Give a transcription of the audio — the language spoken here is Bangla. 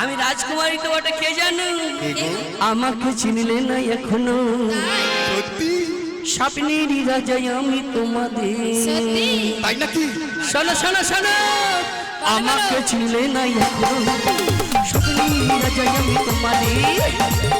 আমি রাজকুমারী তো ওটা কে জানো আমাকে চিনলে না এখনও। সত্যি? স্বপ্নেরই রাজাই আমি তোমাদের। তাই নাকি? শোনো শোনো শোনো। আমাকে চিনলে না এখনও। স্বপ্নেরই রাজাই আমি তোমাদের।